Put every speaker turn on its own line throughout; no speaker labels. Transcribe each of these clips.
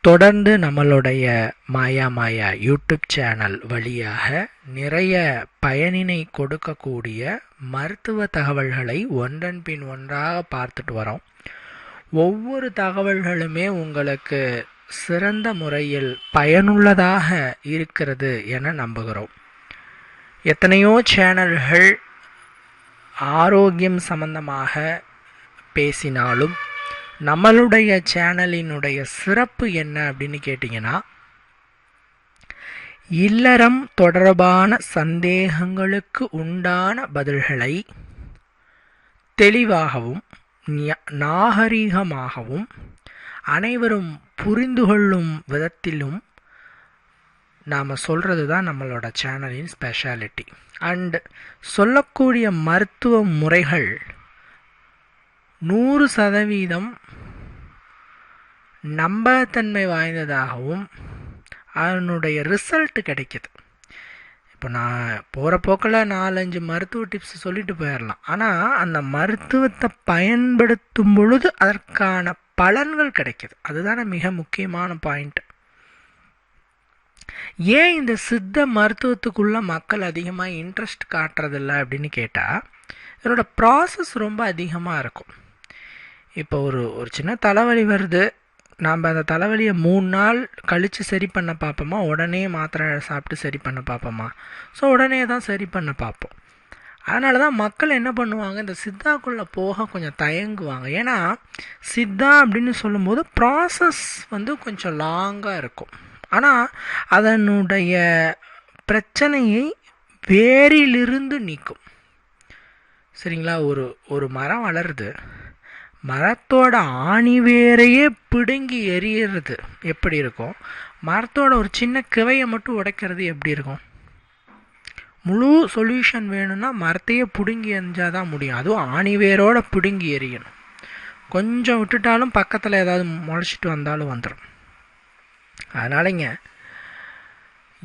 தொடர்ந்து நம்மளுடைய மாயா Maya YouTube channel வழியாக நிறைய பயனினை கொடுக்கக்கூடிய மருத்துவ தகவல்களை ஒன்றன் பின் ஒன்றாக பார்த்துட்டு வரோம். ஒவ்வொரு தகவல்களுமே உங்களுக்கு சிறந்த முறையில் பயனுள்ளதாக இருக்கிறது என நம்புகிறோம். எத்தனையோ சேனல்கள் ஆரோக்கியம் சம்பந்தமாக பேசினாலும் நம்மளுடைய சேனலினுடைய சிறப்பு என்ன அப்படின்னு கேட்டிங்கன்னா இல்லறம் தொடர்பான சந்தேகங்களுக்கு உண்டான பதில்களை தெளிவாகவும் நாகரீகமாகவும் அனைவரும் புரிந்து கொள்ளும் விதத்திலும் நாம் சொல்கிறது தான் நம்மளோட சேனலின் ஸ்பெஷாலிட்டி அண்ட் சொல்லக்கூடிய மருத்துவ முறைகள் நூறு சதவீதம் நம்பகத்தன்மை வாய்ந்ததாகவும் அதனுடைய ரிசல்ட் கிடைக்கிது. இப்போ நான் போகிற போக்கில் நாலஞ்சு மருத்துவ டிப்ஸ் சொல்லிட்டு போயிடலாம் ஆனால் அந்த மருத்துவத்தை பயன்படுத்தும் பொழுது அதற்கான பலன்கள் கிடைக்கிது. அதுதானே மிக முக்கியமான பாயிண்ட் ஏன் இந்த சித்த மருத்துவத்துக்குள்ளே மக்கள் அதிகமாக இன்ட்ரெஸ்ட் காட்டுறதில்ல அப்படின்னு கேட்டால் இதனோட ப்ராசஸ் ரொம்ப அதிகமாக இருக்கும். இப்போ ஒரு ஒரு சின்ன தலைவலி வருது. நாம் அந்த தலைவலியை மூணு நாள் கழித்து சரி பண்ண பார்ப்போமா உடனே மாத்திரை சாப்பிட்டு சரி பண்ண பார்ப்போமா ஸோ உடனே தான் சரி பண்ண பார்ப்போம் அதனால தான் மக்கள் என்ன பண்ணுவாங்க? இந்த சித்தாக்குள்ளே போக கொஞ்சம் தயங்குவாங்க. ஏன்னா சித்தா அப்படின்னு சொல்லும்போது ப்ராசஸ் வந்து கொஞ்சம் லாங்காக இருக்கும். ஆனால் அதனுடைய பிரச்சனையை வேரிலிருந்து நீக்கும். சரிங்களா? ஒரு ஒரு மரம் வளருது. மரத்தோட ஆணி வேரையே பிடுங்கி எரியறது எப்படி இருக்கும்? மரத்தோட ஒரு சின்ன கிவையை மட்டும் உடைக்கிறது எப்படி இருக்கும்? முழு சொல்யூஷன் வேணும்னா மரத்தையே பிடுங்கி எரிஞ்சால் தான் முடியும். அதுவும் ஆணி வேரோட பிடுங்கி எரியணும் கொஞ்சம் விட்டுட்டாலும் பக்கத்தில் ஏதாவது முளைச்சிட்டு வந்தாலும் வந்துடும் அதனாலங்க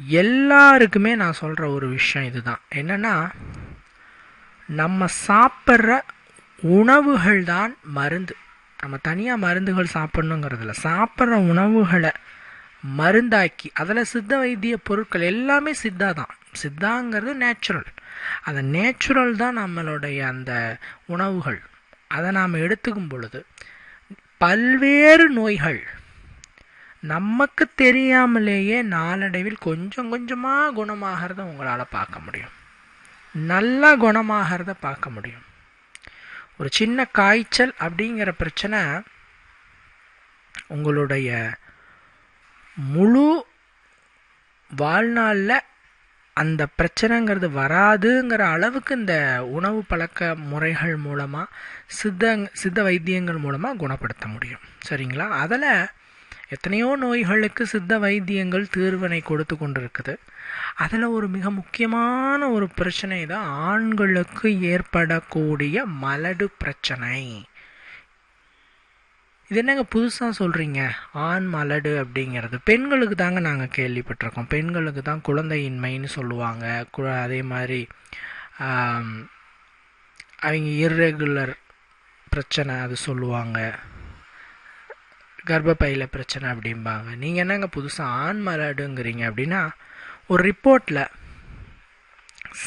எல்லாருக்குமே நான் சொல்கிற ஒரு விஷயம் இதுதான். என்னென்னா நம்ம சாப்பிட்ற உணவுகள் தான் மருந்து. நம்ம தனியாக மருந்துகள் சாப்பிட்ணுங்கிறதுல சாப்பிட்ற உணவுகளை மருந்தாக்கி அதில் சித்த வைத்திய பொருட்கள் எல்லாமே சித்தா தான் சித்தாங்கிறது நேச்சுரல் அந்த நேச்சுரல் தான் நம்மளுடைய அந்த உணவுகள். அதை நாம் எடுத்துக்கும் பொழுது பல்வேறு நோய்கள் நமக்கு தெரியாமலேயே நாளடைவில் கொஞ்சம் கொஞ்சமாக குணமாகிறத உங்களால் பார்க்க முடியும். நல்லா குணமாகிறத பார்க்க முடியும். ஒரு சின்ன காய்ச்சல் அப்படிங்கிற பிரச்சனை உங்களுடைய முழு வாழ்நாளில் அந்த பிரச்சனைங்கிறது வராதுங்கிற அளவுக்கு இந்த உணவு பழக்க முறைகள் மூலமாக சித்த சித்த வைத்தியங்கள் மூலமாக குணப்படுத்த முடியும். சரிங்களா? அதில் எத்தனையோ நோய்களுக்கு சித்த வைத்தியங்கள் தீர்வினை கொடுத்து கொண்டிருக்குது. அதில் ஒரு மிக முக்கியமான ஒரு பிரச்சனை தான் ஆண்களுக்கு ஏற்படக்கூடிய மலடு பிரச்சனை. இது என்னங்க புதுசாக சொல்கிறீங்க ஆண் மலடு அப்படிங்கிறது. பெண்களுக்கு தாங்க நாங்கள் கேள்விப்பட்டிருக்கோம். பெண்களுக்கு தான் குழந்தையின்மைன்னு சொல்லுவாங்க. கு- அதே மாதிரி அவங்க இர்ரெகுலர் பிரச்சனை அது சொல்லுவாங்க. கர்ப்பப்பையில் பிரச்சனை அப்படிம்பாங்க. நீங்கள் என்னங்க புதுசாக ஆண் மலடுங்கிறீங்க அப்படின்னா ஒரு ரிப்போர்ட்டில்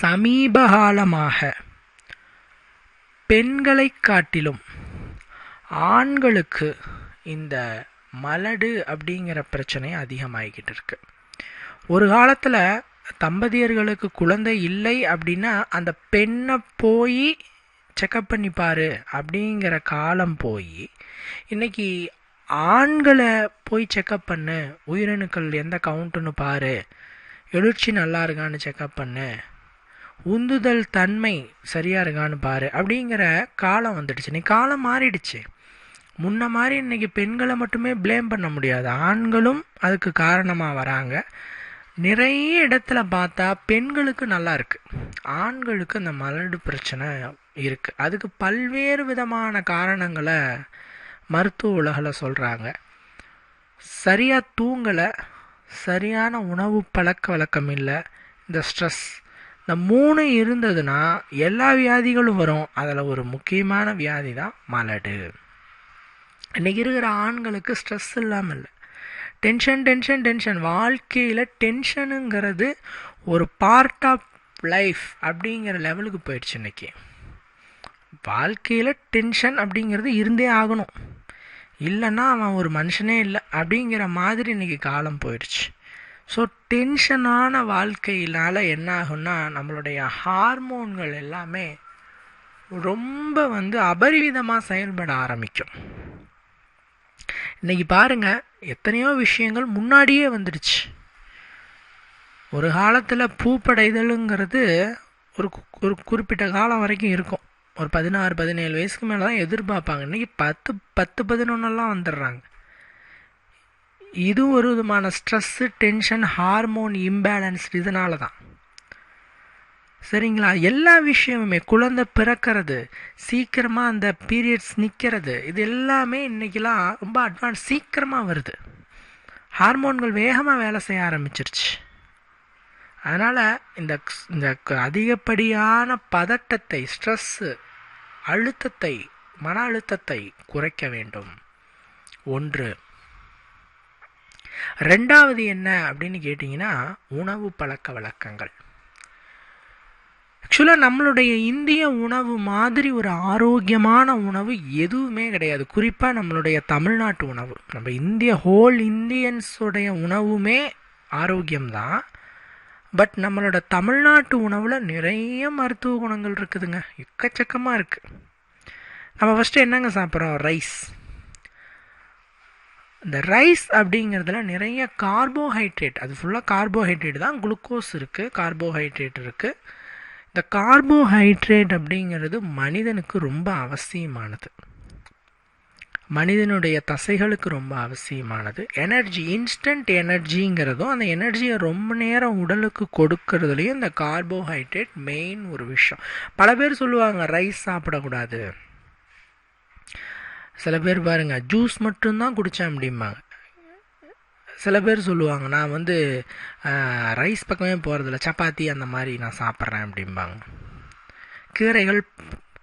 சமீபகாலமாக பெண்களை காட்டிலும் ஆண்களுக்கு இந்த மலடு அப்படிங்கிற பிரச்சனை அதிகமாகிக்கிட்டு இருக்கு. ஒரு காலத்தில் தம்பதியர்களுக்கு குழந்தை இல்லை அப்படின்னா அந்த பெண்ணை போய் செக்கப் பண்ணி அப்படிங்கிற காலம் போய் இன்னைக்கு ஆண்களை போய் செக்கப் பண்ணு. உயிரணுக்கள் எந்த கவுண்ட்டுன்னு பாரு. எழுச்சி நல்லா இருக்கான்னு செக்கப் பண்ணு. உந்துதல் தன்மை சரியாக இருக்கான்னு பாரு. அப்படிங்கிற காலம் வந்துடுச்சு. நீ காலம் மாறிடுச்சு. முன்ன மாதிரி இன்னைக்கு பெண்களை மட்டுமே ப்ளேம் பண்ண முடியாது. ஆண்களும் அதுக்கு காரணமாக வராங்க. நிறைய இடத்துல பார்த்தா பெண்களுக்கு நல்லா இருக்குது ஆண்களுக்கு அந்த மலடு பிரச்சனை இருக்குது அதுக்கு பல்வேறு விதமான காரணங்களை மருத்துவ உலகில் சொல்கிறாங்க சரியாக தூங்கலை சரியான உணவு பழக்க வழக்கம் இல்லை இந்த ஸ்ட்ரெஸ் இந்த மூணு இருந்ததுன்னா எல்லா வியாதிகளும் வரும். அதில் ஒரு முக்கியமான வியாதி தான் மலடு. இன்றைக்கி இருக்கிற ஆண்களுக்கு ஸ்ட்ரெஸ் இல்லாமல் இல்லை. டென்ஷன் டென்ஷன் டென்ஷன் வாழ்க்கையில் டென்ஷனுங்கிறது ஒரு பார்ட் ஆஃப் லைஃப் அப்படிங்கிற லெவலுக்கு போயிடுச்சு இன்னைக்கு. வாழ்க்கையில் டென்ஷன் அப்படிங்கிறது இருந்தே ஆகணும். இல்லைன்னா அவன் ஒரு மனுஷனே இல்லை அப்படிங்கிற மாதிரி இன்றைக்கி காலம் போயிடுச்சு. ஸோ டென்ஷனான வாழ்க்கையினால் என்ன ஆகும்னா நம்மளுடைய ஹார்மோன்கள் எல்லாமே ரொம்ப வந்து அபரிவிதமாக செயல்பட ஆரம்பிக்கும். இன்னைக்கு பாருங்கள் எத்தனையோ விஷயங்கள் முன்னாடியே வந்துடுச்சு. ஒரு காலத்தில் பூப்படைதலுங்கிறது ஒரு ஒரு குறிப்பிட்ட காலம் வரைக்கும் இருக்கும். ஒரு பதினாறு பதினேழு வயசுக்கு மேலே தான் எதிர்பார்ப்பாங்க. இன்னைக்கு பத்து பத்து பதினொன்னெல்லாம் வந்துடுறாங்க. இது ஒரு விதமான ஸ்ட்ரெஸ்ஸு டென்ஷன் ஹார்மோன் இம்பேலன்ஸ் இதனால தான் சரிங்களா? எல்லா விஷயமுமே குழந்தை பிறக்கிறது சீக்கிரமாக அந்த பீரியட்ஸ் நிற்கிறது இது எல்லாமே இன்றைக்கெலாம் ரொம்ப அட்வான்ஸ் சீக்கிரமாக வருது. ஹார்மோன்கள் வேகமாக வேலை செய்ய ஆரம்பிச்சிருச்சு. அதனால் இந்த இந்த க- அதிகப்படியான பதட்டத்தை ஸ்ட்ரெஸ்ஸு அழுத்தத்தை மன அழுத்தத்தை குறைக்க வேண்டும். ஒன்று. ரெண்டாவது என்ன அப்படின்னு கேட்டிங்கன்னா உணவு பழக்க வழக்கங்கள். ஆக்சுவலாக நம்மளுடைய இந்திய உணவு மாதிரி ஒரு ஆரோக்கியமான உணவு எதுவுமே கிடையாது. குறிப்பாக நம்மளுடைய தமிழ்நாட்டு உணவு. நம்ம இந்திய ஹோல் இந்தியன்ஸுடைய உணவுமே ஆரோக்கியம்தான். பட் நம்மளோட தமிழ்நாட்டு உணவில் நிறைய மருத்துவ குணங்கள் இருக்குதுங்க. எக்கச்சக்கமாக இருக்குது நம்ம ஃபஸ்ட்டு என்னங்க சாப்பிட்றோம்? ரைஸ் இந்த ரைஸ் அப்படிங்கிறதுல நிறைய கார்போஹைட்ரேட் அது ஃபுல்லாக கார்போஹைட்ரேட் தான். குளுக்கோஸ் இருக்குது கார்போஹைட்ரேட் இருக்குது இந்த கார்போஹைட்ரேட் அப்படிங்கிறது மனிதனுக்கு ரொம்ப அவசியமானது. மனிதனுடைய தசைகளுக்கு ரொம்ப அவசியமானது. எனர்ஜி இன்ஸ்டன்ட் எனர்ஜிங்கிறதும் அந்த எனர்ஜியை ரொம்ப நேரம் உடலுக்கு கொடுக்கறதுலையும் இந்த கார்போஹைட்ரேட் மெயின் ஒரு விஷயம். பல பேர் சொல்லுவாங்க ரைஸ் சாப்பிடக்கூடாது. சில பேர் பாருங்கள் ஜூஸ் மட்டும்தான் குடித்தேன் அப்படிம்பாங்க. சில பேர் சொல்லுவாங்க நான் வந்து ரைஸ் பக்கமே போகிறதில்ல சப்பாத்தி அந்த மாதிரி நான் சாப்பிட்றேன் அப்படிம்பாங்க. கீரைகள்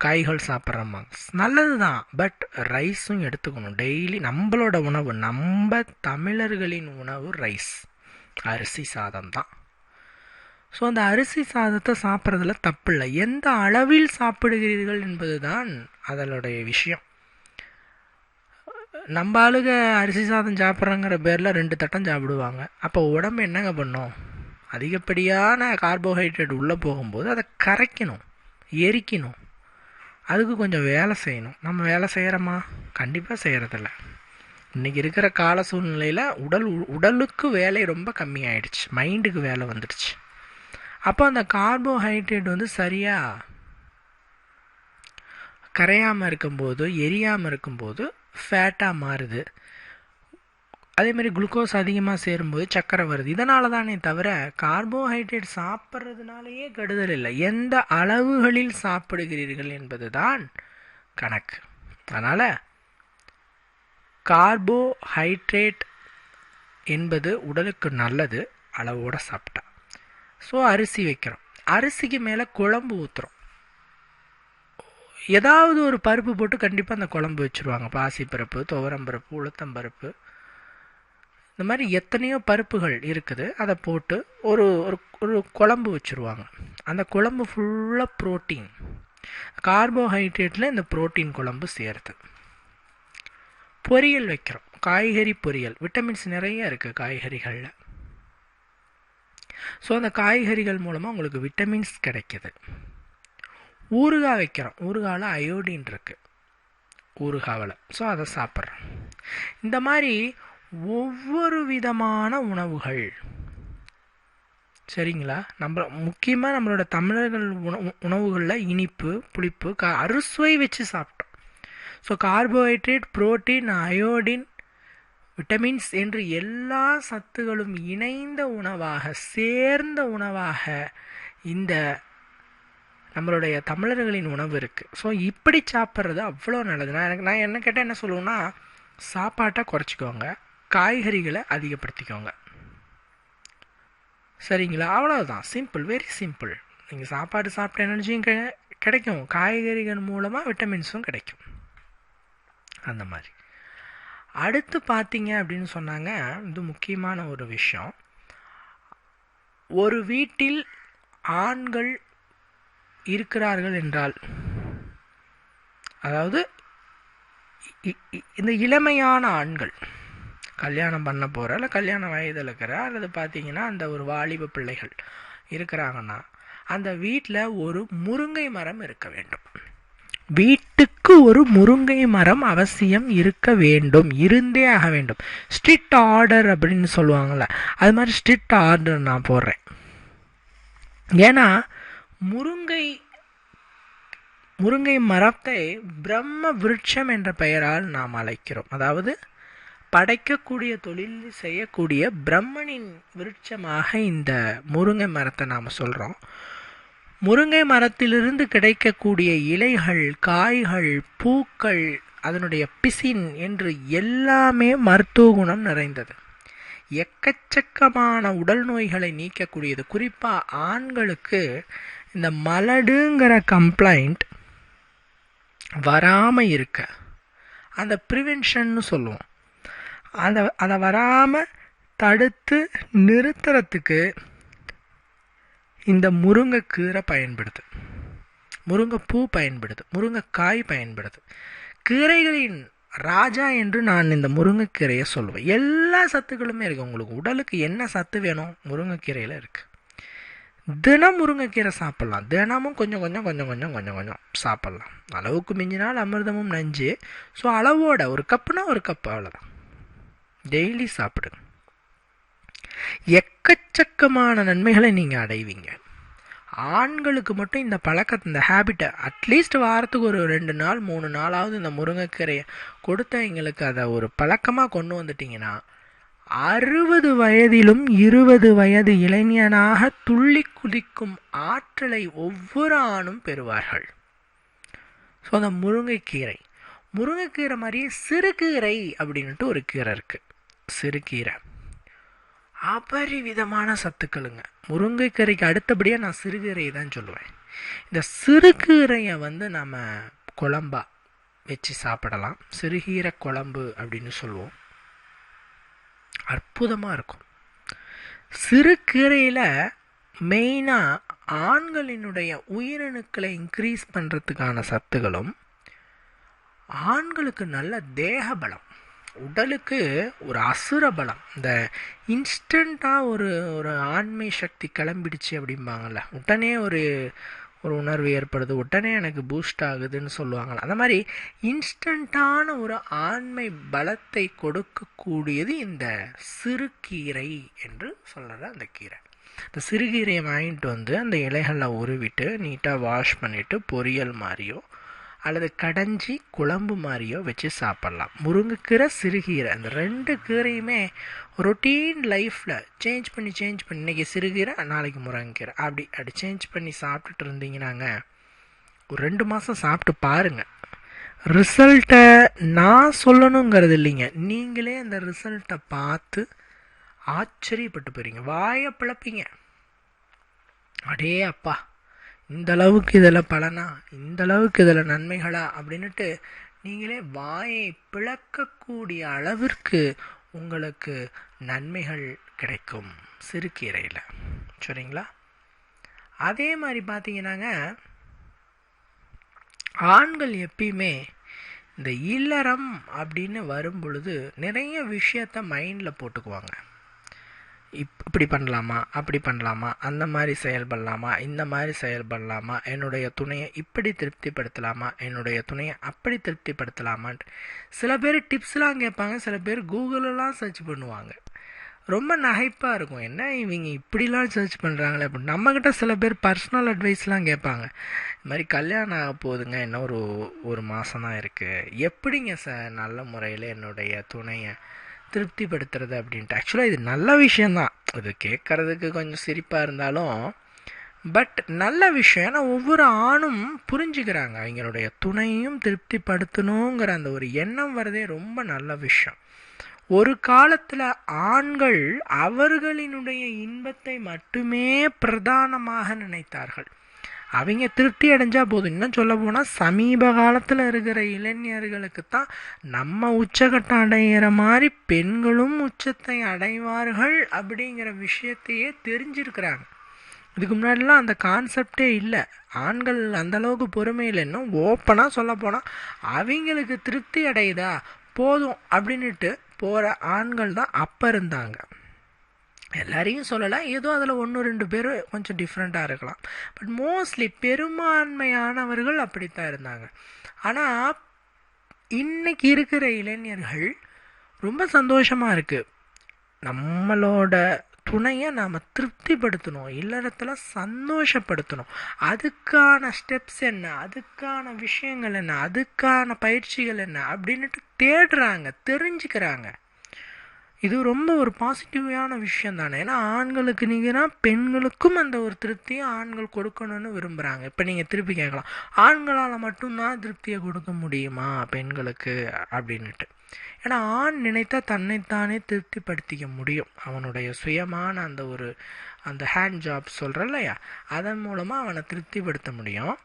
காய்கள் சாப்பிட்றோமா நல்லது தான் பட் ரைஸும் எடுத்துக்கணும். டெய்லி நம்மளோட உணவு நம்ம தமிழர்களின் உணவு ரைஸ் அரிசி சாதம் தான். ஸோ அந்த அரிசி சாதத்தை சாப்பிட்றதுல தப்பில்லை. எந்த அளவில் சாப்பிடுகிறீர்கள் என்பது தான் அதனுடைய விஷயம். நம்ம ஆளுக அரிசி சாதம் சாப்பிட்றங்கிற பேரில் ரெண்டு தட்டம் சாப்பிடுவாங்க. அப்போ உடம்பு என்னங்க பண்ணும்? அதிகப்படியான கார்போஹைட்ரேட் உள்ளே போகும்போது அதை கரைக்கணும் எரிக்கணும். அதுக்கு கொஞ்சம் வேலை செய்யணும். நம்ம வேலை செய்கிறோமா கண்டிப்பாக செய்கிறதில்ல இன்றைக்கி இருக்கிற கால சூழ்நிலையில் உடல் உடலுக்கு வேலை ரொம்ப கம்மியாயிடுச்சு. மைண்டுக்கு வேலை வந்துடுச்சு. அப்போ அந்த கார்போஹைட்ரேட் வந்து சரியாக கரையாமல் இருக்கும்போது எரியாமல் இருக்கும்போது ஃபேட்டாக மாறுது. அதேமாதிரி குளுக்கோஸ் அதிகமாக சேரும்போது சர்க்கரை வருது. இதனால தானே தவிர கார்போஹைட்ரேட் சாப்பிட்றதுனாலேயே கெடுதல் இல்லை. எந்த அளவுகளில் சாப்பிடுகிறீர்கள் என்பது தான் கணக்கு. அதனால் கார்போஹைட்ரேட் என்பது உடலுக்கு நல்லது அளவோடு சாப்பிட்டா. ஸோ அரிசி வைக்கிறோம். அரிசிக்கு மேலே குழம்பு ஊற்றுறோம் ஏதாவது ஒரு பருப்பு போட்டு கண்டிப்பாக அந்த குழம்பு வச்சுருவாங்க. பாசிப்பருப்பு துவரம்பருப்பு உளுத்தம்பருப்பு இந்த மாதிரி எத்தனையோ பருப்புகள் இருக்குது. அதை போட்டு ஒரு ஒரு ஒரு குழம்பு வச்சுருவாங்க. அந்த குழம்பு ஃபுல்லாக ப்ரோட்டீன் கார்போஹைட்ரேட்டில் இந்த ப்ரோட்டீன் குழம்பு சேருது. பொரியல் வைக்கிறோம். காய்கறி பொரியல். விட்டமின்ஸ் நிறைய இருக்குது காய்கறிகளில். ஸோ அந்த காய்கறிகள் மூலமாக உங்களுக்கு விட்டமின்ஸ் கிடைக்கிது. ஊறுகாய் வைக்கிறோம். ஊறுகாவில் அயோடின் இருக்குது ஊறுகாவில் ஸோ அதை சாப்பிட்றோம். இந்த மாதிரி ஒவ்வொரு விதமான உணவுகள். சரிங்களா? நம்ம முக்கியமாக நம்மளோட தமிழர்கள் உணவு உணவுகளில் இனிப்பு புளிப்பு கா அறுசுவை வச்சு சாப்பிட்டோம். So carbohydrate protein iodine vitamins என்று எல்லா சத்துகளும் இணைந்த உணவாக சேர்ந்த உணவாக இந்த நம்மளுடைய தமிழர்களின் உணவு இருக்குது ஸோ இப்படி சாப்பிட்றது அவ்வளோ நல்லது. நான் எனக்கு நான் என்ன கேட்டால் என்ன சொல்லுவேன்னா சாப்பாட்டை குறைச்சிக்கோங்க. காய்கறிகளை அதிகப்படுத்திக்கோங்க. சரிங்களா? அவ்வளோதான் சிம்பிள் வெரி சிம்பிள் நீங்கள் சாப்பாடு சாப்பிட்ட எனர்ஜியும் கெ கிடைக்கும். காய்கறிகள் மூலமாக விட்டமின்ஸும் கிடைக்கும். அந்த மாதிரி. அடுத்து பார்த்தீங்க அப்படின்னு சொன்னாங்க. இது முக்கியமான ஒரு விஷயம். ஒரு வீட்டில் ஆண்கள் இருக்கிறார்கள் என்றால் அதாவது இந்த இளமையான ஆண்கள் கல்யாணம் பண்ண போகிற இல்லை கல்யாண வயதில் இருக்கிற அல்லது பார்த்தீங்கன்னா அந்த ஒரு வாலிப பிள்ளைகள் இருக்கிறாங்கன்னா அந்த வீட்டில் ஒரு முருங்கை மரம் இருக்க வேண்டும். வீட்டுக்கு ஒரு முருங்கை மரம் அவசியம் இருக்க வேண்டும் இருந்தே ஆக வேண்டும். ஸ்ட்ரிக்ட் ஆர்டர் அப்படின்னு சொல்லுவாங்கள்ல அது மாதிரி ஸ்ட்ரிக்ட் ஆர்டர் நான் போடுறேன். ஏன்னா முருங்கை முருங்கை மரத்தை பிரம்ம விருட்சம் என்ற பெயரால் நாம் அழைக்கிறோம். அதாவது படைக்கக்கூடிய தொழில் செய்யக்கூடிய பிரம்மனின் விருட்சமாக இந்த முருங்கை மரத்தை நாம் சொல்கிறோம் முருங்கை மரத்திலிருந்து கிடைக்கக்கூடிய இலைகள் காய்கள் பூக்கள் அதனுடைய பிசின் என்று எல்லாமே மருத்துவ குணம் நிறைந்தது. எக்கச்சக்கமான உடல் நோய்களை நீக்கக்கூடியது. குறிப்பாக ஆண்களுக்கு இந்த மலடுங்கிற கம்ப்ளைண்ட் வராமல் இருக்க. அந்த ப்ரிவென்ஷன்னு சொல்லுவோம். அதை அதை வராமல் தடுத்து நிறுத்துறதுக்கு இந்த முருங்கைக்கீரை பயன்படுது. முருங்கைப்பூ பயன்படுது. முருங்கைக்காய் பயன்படுது. கீரைகளின் ராஜா என்று நான் இந்த முருங்கைக்கீரையை சொல்லுவேன். எல்லா சத்துக்களுமே இருக்குது உங்களுக்கு உடலுக்கு என்ன சத்து வேணும்? முருங்கைக்கீரையில் இருக்குது தினம் முருங்கைக்கீரை சாப்பிட்லாம். தினமும் கொஞ்சம் கொஞ்சம் கொஞ்சம் கொஞ்சம் கொஞ்சம் கொஞ்சம் சாப்பிட்லாம். அளவுக்கு மிஞ்சினால் அமிர்தமும் நஞ்சு. ஸோ அளவோட ஒரு கப்புனா ஒரு கப்பு அவ்வளோதான் டெய்லி சாப்பிடுங்க. எக்கச்சக்கமான நன்மைகளை நீங்கள் அடைவீங்க. ஆண்களுக்கு மட்டும் இந்த பழக்கத்தை இந்த ஹேபிட்டை அட்லீஸ்ட் வாரத்துக்கு ஒரு ரெண்டு நாள் மூணு நாளாவது இந்த முருங்கைக்கீரையை கொடுத்த எங்களுக்கு அதை ஒரு பழக்கமாக கொண்டு வந்துட்டிங்கன்னா அறுபது வயதிலும் இருபது வயது இளைஞனாக துள்ளி குதிக்கும் ஆற்றலை ஒவ்வொரு ஆணும் பெறுவார்கள். ஸோ அந்த முருங்கைக்கீரை. முருங்கைக்கீரை மாதிரியே சிறுகீரை அப்படின்ட்டு ஒரு கீரை இருக்குது சிறுகீரை அபரிவிதமான சத்துக்களுங்க. முருங்கைக்கீரைக்கு அடுத்தபடியாக நான் சிறுகீரையை தான் சொல்லுவேன். இந்த சிறுகீரையை வந்து நம்ம குழம்பா வச்சு சாப்பிடலாம். சிறுகீரை குழம்பு அப்படின்னு சொல்லுவோம். அற்புதமாக இருக்கும். சிறுகீரையில் மெயினாக ஆண்களினுடைய உயிரணுக்களை இன்க்ரீஸ் பண்ணுறதுக்கான சத்துகளும் ஆண்களுக்கு நல்ல தேக பலம் உடலுக்கு ஒரு அசுர பலம். இந்த இன்ஸ்டண்ட்டாக ஒரு ஒரு ஆண்மை சக்தி கிளம்பிடுச்சு அப்படிம்பாங்கள்ல உடனே ஒரு ஒரு உணர்வு ஏற்படுது. உடனே எனக்கு பூஸ்ட் ஆகுதுன்னு சொல்லுவாங்கள்ல அந்த மாதிரி இன்ஸ்டண்ட்டான ஒரு ஆண்மை பலத்தை கொடுக்கக்கூடியது இந்த சிறுகீரை என்று சொல்கிற அந்த கீரை. இந்த சிறுகீரையை வாங்கிட்டு வந்து அந்த இலைகளில் உருவிட்டு நீட்டாக வாஷ் பண்ணிவிட்டு பொரியல் மாதிரியோ அல்லது கடைஞ்சி குழம்பு மாதிரியோ வச்சு சாப்பிட்லாம். முருங்கைக்கீரை சிறுகீரை. அந்த ரெண்டு கீரையுமே ரொட்டீன் லைஃப்பில் சேஞ்ச் பண்ணி சேஞ்ச் பண்ணி இன்றைக்கி சிறுகீரை நாளைக்கு முருங்கைக்கீரை. அப்படி அப்படி சேஞ்ச் பண்ணி சாப்பிட்டுட்டு இருந்தீங்கன்னாங்க ஒரு ரெண்டு மாதம் சாப்பிட்டு பாருங்கள் ரிசல்ட்டை நான் சொல்லணுங்கிறது இல்லைங்க. நீங்களே அந்த ரிசல்ட்டை பார்த்து ஆச்சரியப்பட்டு போகிறீங்க வாயை பிழப்பீங்க அடே அப்பா இந்த அளவுக்கு இதில் பலனா? இந்த அளவுக்கு இதில் நன்மைகளா? அப்படின்னுட்டு நீங்களே வாயை பிளக்கக்கூடிய அளவிற்கு உங்களுக்கு நன்மைகள் கிடைக்கும் சிறுக்கீரையில் சரிங்களா? அதே மாதிரி பார்த்தீங்கன்னாங்க ஆண்கள் எப்பயுமே இந்த இல்லறம் அப்படின்னு வரும் பொழுது நிறைய விஷயத்த மைண்டில் போட்டுக்குவாங்க. இப் இப்படி பண்ணலாமா? அப்படி பண்ணலாமா? அந்த மாதிரி செயல்படலாமா இந்த மாதிரி செயல்படலாமா என்னுடைய துணையை இப்படி திருப்திப்படுத்தலாமா? என்னுடைய துணையை அப்படி திருப்திப்படுத்தலாமான்ட்டு சில பேர் டிப்ஸ்லாம் கேட்பாங்க சில பேர் கூகுளெலாம் சர்ச் பண்ணுவாங்க. ரொம்ப நகைப்பாக இருக்கும். என்ன இவங்க இப்படிலாம் சர்ச் பண்ணுறாங்களே அப்படின்னு. நம்மக்கிட்ட சில பேர் பர்சனல் அட்வைஸ்லாம் கேட்பாங்க. இது மாதிரி கல்யாணம் ஆக போகுதுங்க இன்னும் ஒரு ஒரு மாதம் தான் இருக்குது எப்படிங்க சார் நல்ல முறையில் என்னுடைய துணையை திருப்திப்படுத்துறது அப்படின்ட்டு. ஆக்சுவலாக இது நல்ல விஷயந்தான் இது கேட்குறதுக்கு கொஞ்சம் சிரிப்பாக இருந்தாலும் பட் நல்ல விஷயம் ஏன்னா ஒவ்வொரு ஆணும் புரிஞ்சுக்கிறாங்க. அவங்களுடைய துணையும் திருப்திப்படுத்தணுங்கிற அந்த ஒரு எண்ணம் வரதே ரொம்ப நல்ல விஷயம். ஒரு காலத்தில் ஆண்கள் அவர்களினுடைய இன்பத்தை மட்டுமே பிரதானமாக நினைத்தார்கள். அவங்க திருப்தி அடைஞ்சால் போதும். இன்னும் சொல்ல போனால் சமீப காலத்தில் இருக்கிற இளைஞர்களுக்கு தான் நம்ம உச்சகட்டம் அடைகிற மாதிரி பெண்களும் உச்சத்தை அடைவார்கள் அப்படிங்கிற விஷயத்தையே தெரிஞ்சிருக்கிறாங்க. இதுக்கு முன்னாடிலாம் அந்த கான்செப்டே இல்லை. ஆண்கள் அந்தளவுக்கு பொறுமை இன்னும் ஓப்பனாக சொல்ல போனால் அவங்களுக்கு திருப்தி அடையுதா? போதும் அப்படின்ட்டு போகிற ஆண்கள் தான் அப்போ இருந்தாங்க. எல்லாரையும் சொல்லலாம். ஏதோ அதில் ஒன்று ரெண்டு பேர் கொஞ்சம் டிஃப்ரெண்ட்டாக இருக்கலாம். பட் மோஸ்ட்லி பெரும்பான்மையானவர்கள் அப்படித்தான் இருந்தாங்க. ஆனால் இன்னைக்கு இருக்கிற இளைஞர்கள் ரொம்ப சந்தோஷமாக இருக்குது நம்மளோட துணையை நாம் திருப்திப்படுத்தணும். இல்லறத்தில் சந்தோஷப்படுத்தணும். அதுக்கான ஸ்டெப்ஸ் என்ன? அதுக்கான விஷயங்கள் என்ன? அதுக்கான பயிற்சிகள் என்ன? அப்படின்ட்டு தேடுறாங்க தெரிஞ்சுக்கிறாங்க. இது ரொம்ப ஒரு பாசிட்டிவான விஷயம் தானே ஏன்னா ஆண்களுக்கு நீங்கன்னா பெண்களுக்கும் அந்த ஒரு திருப்தியை ஆண்கள் கொடுக்கணும்னு விரும்புகிறாங்க இப்போ நீங்கள் திருப்பி கேட்கலாம். ஆண்களால் மட்டும்தான் திருப்தியை கொடுக்க முடியுமா பெண்களுக்கு? அப்படின்ட்டு ஏன்னா ஆண் நினைத்தா தன்னைத்தானே திருப்திப்படுத்திக்க முடியும். அவனுடைய சுயமான அந்த ஒரு அந்த ஹேண்ட் ஜாப் சொல்கிற இல்லையா? அதன் மூலமாக அவனை திருப்திப்படுத்த முடியும்.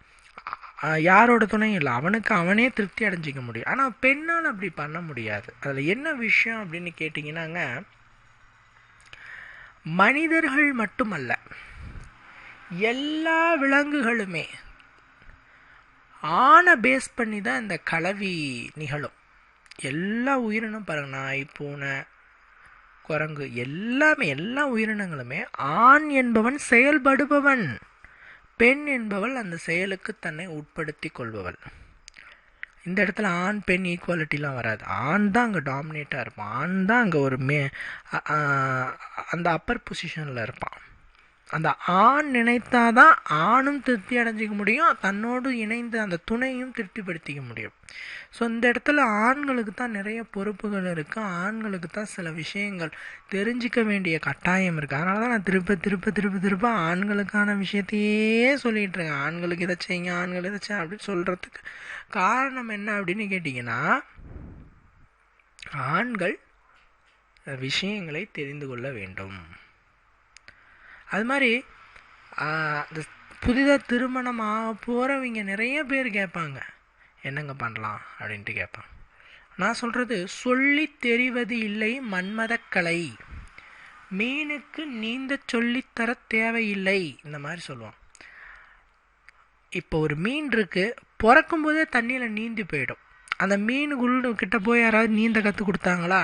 யாரோட துணையும் இல்லை. அவனுக்கு அவனே திருப்தி அடைஞ்சிக்க முடியும். ஆனால் பெண்ணால் அப்படி பண்ண முடியாது. அதில் என்ன விஷயம் அப்படின்னு கேட்டிங்கன்னாங்க மனிதர்கள் மட்டுமல்ல எல்லா விலங்குகளுமே ஆணை பேஸ் பண்ணி தான் இந்த கலவி நிகழும். எல்லா உயிரினம் பாருங்க நாய் பூனை குரங்கு எல்லாமே எல்லா உயிரினங்களுமே ஆண் என்பவன் செயல்படுபவன். பெண் என்பவள் அந்த செயலுக்கு தன்னை உட்படுத்தி கொள்பவள். இந்த இடத்துல ஆண் பெண் ஈக்குவாலிட்டிலாம் வராது. ஆண் தான் அங்கே டாமினேட்டாக இருப்பான். ஆண் தான் அங்கே ஒரு மே அந்த அப்பர் பொசிஷனில் இருப்பான். அந்த ஆண் நினைத்தாதான் ஆணும் திருப்தி அடைஞ்சிக்க முடியும் தன்னோடு இணைந்து அந்த துணையும் திருப்திப்படுத்திக்க முடியும். ஸோ இந்த இடத்துல ஆண்களுக்கு தான் நிறைய பொறுப்புகள் இருக்குது ஆண்களுக்கு தான் சில விஷயங்கள் தெரிஞ்சிக்க வேண்டிய கட்டாயம் இருக்குது அதனால தான் நான் திருப்ப திருப்ப திருப்ப திருப்ப ஆண்களுக்கான விஷயத்தையே சொல்லிகிட்டு இருக்கேன். ஆண்களுக்கு இதை செய்யுங்க ஆண்கள் இதை செய்ய அப்படின்னு சொல்கிறதுக்கு காரணம் என்ன அப்படின்னு கேட்டிங்கன்னா ஆண்கள் விஷயங்களை தெரிந்து கொள்ள வேண்டும். அது மாதிரி இந்த புதிதாக திருமணம் ஆக போகிறவங்க நிறைய பேர் கேட்பாங்க. என்னங்க பண்ணலாம் அப்படின்ட்டு கேட்பாங்க. நான் சொல்கிறது சொல்லி தெரிவது இல்லை மன்மதக்கலை மீனுக்கு நீந்த சொல்லித்தர தேவையில்லை இந்த மாதிரி சொல்லுவோம் இப்போ ஒரு மீன் இருக்குது பிறக்கும்போதே தண்ணியில் நீந்தி போயிடும். அந்த மீனுக்குள்ள கிட்ட போய் யாராவது நீந்த கற்றுக் கொடுத்தாங்களா?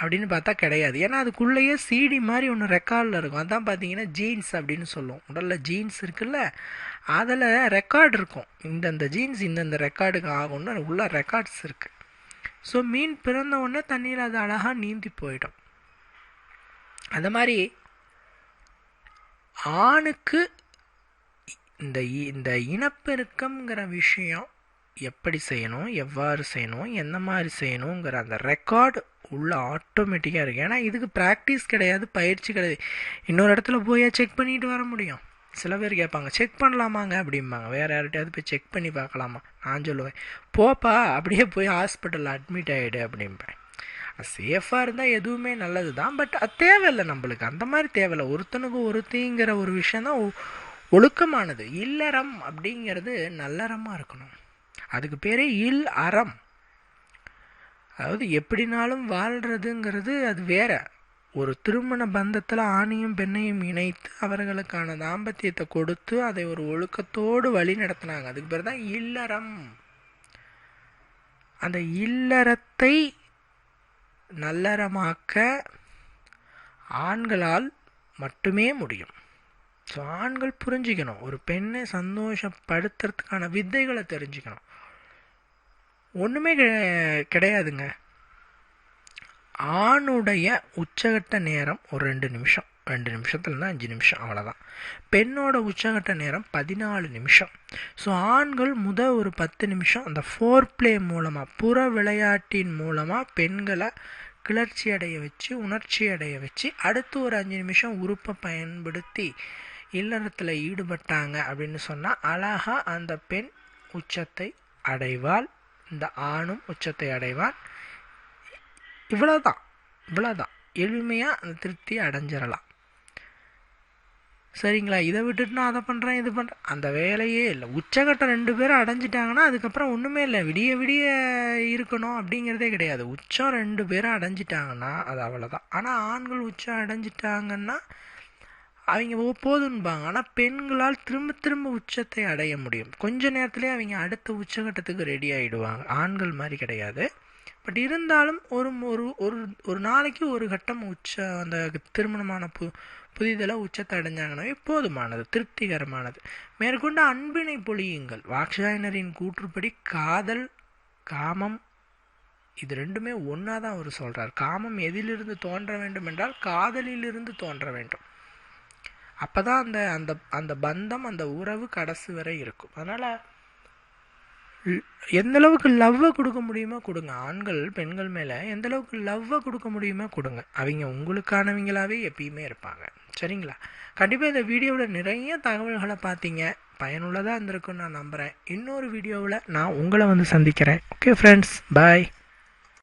அப்படின்னு பார்த்தா கிடையாது. ஏன்னா அதுக்குள்ளேயே சிடி மாதிரி ஒன்று ரெக்கார்டில் இருக்கும். அதான் பார்த்தீங்கன்னா ஜீன்ஸ் அப்படின்னு சொல்லுவோம். உடலில் ஜீன்ஸ் இருக்குல்ல அதில் ரெக்கார்டு இருக்கும். இந்தந்த ஜீன்ஸ் இந்தந்த ரெக்கார்டுக்கு ஆகும்னு உள்ள ரெக்கார்ட்ஸ் இருக்குது ஸோ மீன் பிறந்த உடனே தண்ணியில் அது அழகாக நீந்தி போயிடும். அந்த மாதிரி ஆணுக்கு இந்த இந்த இனப்பெருக்கம்ங்கிற விஷயம் எப்படி செய்யணும் எவ்வாறு செய்யணும் எந்த மாதிரி செய்யணுங்கிற அந்த ரெக்கார்டு உள்ள ஆட்டோமேட்டிக்காக இருக்குது ஏன்னா இதுக்கு ப்ராக்டிஸ் கிடையாது பயிற்சி கிடையாது. இன்னொரு இடத்துல போய் செக் பண்ணிட்டு வர முடியும். சில பேர் கேட்பாங்க செக் பண்ணலாமாங்க? அப்படிம்பாங்க. வேறு யார்கிட்டயாவது போய் செக் பண்ணி பார்க்கலாமா? நான் சொல்லுவேன் போப்பா அப்படியே போய் ஹாஸ்பிட்டலில் அட்மிட் ஆகிடு அப்படிம்பேன். சேஃபாக இருந்தால் எதுவுமே நல்லது தான் பட் அது தேவையில்லை நம்மளுக்கு. அந்த மாதிரி தேவையில்லை. ஒருத்தனுக்கு ஒருத்திங்கிற ஒரு விஷயம் தான் ஒழுக்கமானது. இல்லறம் அப்படிங்கிறது நல்லறமாக இருக்கணும். அதுக்கு பேரே இல் அறம். அதாவது எப்படினாலும் வாழ்கிறதுங்கிறது அது வேற. ஒரு திருமண பந்தத்தில் ஆணையும் பெண்ணையும் இணைத்து அவர்களுக்கான தாம்பத்தியத்தை கொடுத்து அதை ஒரு ஒழுக்கத்தோடு வழி நடத்தினாங்க. அதுக்கு பேர் தான் இல்லறம். அந்த இல்லறத்தை நல்லறமாக்க ஆண்களால் மட்டுமே முடியும். ஸோ ஆண்கள் புரிஞ்சிக்கணும். ஒரு பெண்ணை சந்தோஷப்படுத்துறதுக்கான வித்தைகளை தெரிஞ்சுக்கணும். ஒன்றுமே கிடையாதுங்க. ஆணுடைய உச்சகட்ட நேரம் ஒரு ரெண்டு நிமிஷம். ரெண்டு நிமிஷத்துலேருந்து அஞ்சு நிமிஷம் அவ்வளோதான் பெண்ணோட உச்சகட்ட நேரம் பதினாலு நிமிஷம். ஸோ ஆண்கள் முத ஒரு பத்து நிமிஷம் அந்த ஃபோர் பிளே மூலமாக புற விளையாட்டின் மூலமாக பெண்களை கிளர்ச்சி அடைய வச்சு உணர்ச்சி அடைய வச்சு அடுத்து ஒரு அஞ்சு நிமிஷம் உறுப்பை பயன்படுத்தி இல்லறத்தில் ஈடுபட்டாங்க அப்படின்னு சொன்னால் அழகா அந்த பெண் உச்சத்தை அடைவாள். இந்த ஆணும் உச்சத்தை அடைவான். இவ்வளோதான் இவ்வளோதான் எளிமையாக அந்த திருப்தியை அடைஞ்சிடலாம். சரிங்களா? இதை விட்டுட்டு நான் அதை பண்ணுறேன் இது பண்ணுறேன் அந்த வேலையே இல்லை. உச்சகட்டம் ரெண்டு பேரும் அடைஞ்சிட்டாங்கன்னா அதுக்கப்புறம் ஒன்றுமே இல்லை. விடிய விடிய இருக்கணும் அப்படிங்கிறதே கிடையாது. உச்சம் ரெண்டு பேரும் அடைஞ்சிட்டாங்கன்னா அது அவ்வளோதான் ஆனால் ஆண்கள் உச்சம் அடைஞ்சிட்டாங்கன்னா அவங்க போதும்பாங்க. ஆனால் பெண்களால் திரும்ப திரும்ப உச்சத்தை அடைய முடியும். கொஞ்ச நேரத்துலேயே அவங்க அடுத்த உச்சகட்டத்துக்கு ரெடி ஆகிடுவாங்க ஆண்கள் மாதிரி கிடையாது. பட் இருந்தாலும் ஒரு ஒரு ஒரு ஒரு நாளைக்கு ஒரு கட்டம் உச்ச அந்த திருமணமான பு புதிதில் உச்சத்தை அடைஞ்சாங்கனாவே போதுமானது திருப்திகரமானது. மேற்கொண்டு அன்பினை பொழியுங்கள். வாக்ஷாயனரின் கூற்றுப்படி காதல் காமம் இது ரெண்டுமே ஒன்றா தான் அவர் சொல்கிறார் காமம் எதிலிருந்து தோன்ற வேண்டும் என்றால் காதலிலிருந்து தோன்ற வேண்டும். அப்போ தான் அந்த அந்த அந்த பந்தம் அந்த உறவு கடைசி வரை இருக்கும். அதனால் எந்த அளவுக்கு லவ்வை கொடுக்க முடியுமோ கொடுங்க. ஆண்கள் பெண்கள் மேலே எந்த அளவுக்கு லவ்வை கொடுக்க முடியுமோ கொடுங்க. அவங்க உங்களுக்கானவங்களாகவே எப்பயுமே இருப்பாங்க. சரிங்களா? கண்டிப்பாக இந்த வீடியோவில் நிறைய தகவல்களை பார்த்தீங்க. பயனுள்ளதாக இருந்திருக்குன்னு நான் நம்புகிறேன் இன்னொரு வீடியோவில் நான் உங்களை வந்து சந்திக்கிறேன். Okay friends bye